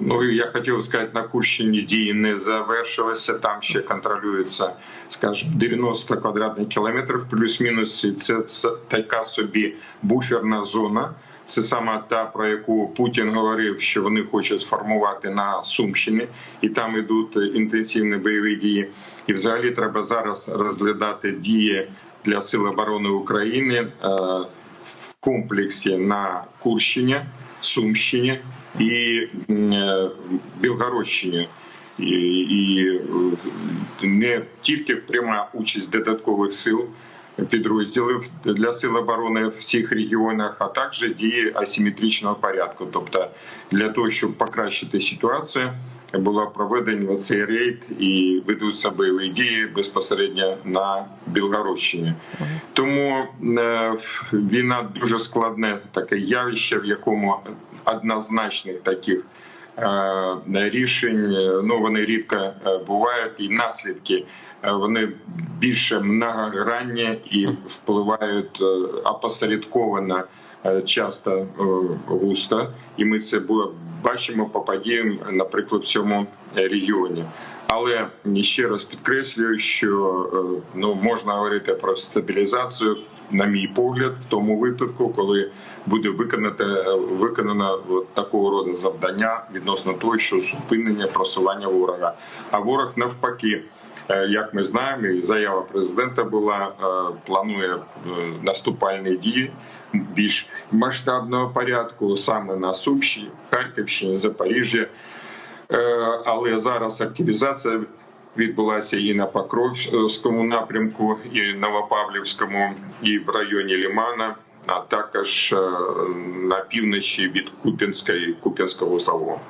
Ну я хотів сказати, на Курщині дії не завершилися. Там ще контролюється, скажімо, 90 квадратних кілометрів, плюс-мінус. І Це, це така собі буферна зона. Це саме та про яку Путін говорив, що вони хочуть сформувати на Сумщині, і там йдуть інтенсивні бойові дії. І взагалі треба зараз розглядати дії для Сил оборони України е, в комплексі на Курщині, Сумщині і е, Білгородщині. І, і е, не тільки пряма участь додаткових сил підрозділів для сил оборони в цих регіонах, а також дії асиметричного порядку. Тобто для того, щоб покращити ситуацію, було проведено цей рейд і ведуться бойові дії безпосередньо на Білгородщині. Тому е, війна дуже складне таке явище, в якому однозначних таких е, рішень е, ну вони рідко бувають, і наслідки вони більше многогранні і впливають опосередковано часто е, густо, і ми це бачимо по подіям, наприклад, в цьому регіоні. Але ще раз підкреслюю, що е, ну можна говорити про стабілізацію, на мій погляд, в тому випадку, коли буде виконати виконано от такого роду завдання відносно того, що зупинення просування ворога. А ворог навпаки. е, Як ми знаємо, і заява президента була е, планує наступальні дії більш масштабного порядку саме на Сумщині, Харківщині, Запоріжжі. Е, але зараз активізація відбулася і на Покровському напрямку, і Новопавлівському, і в районі Лімана, а також е, на півночі від Куп'янська і Куп'янського Салону.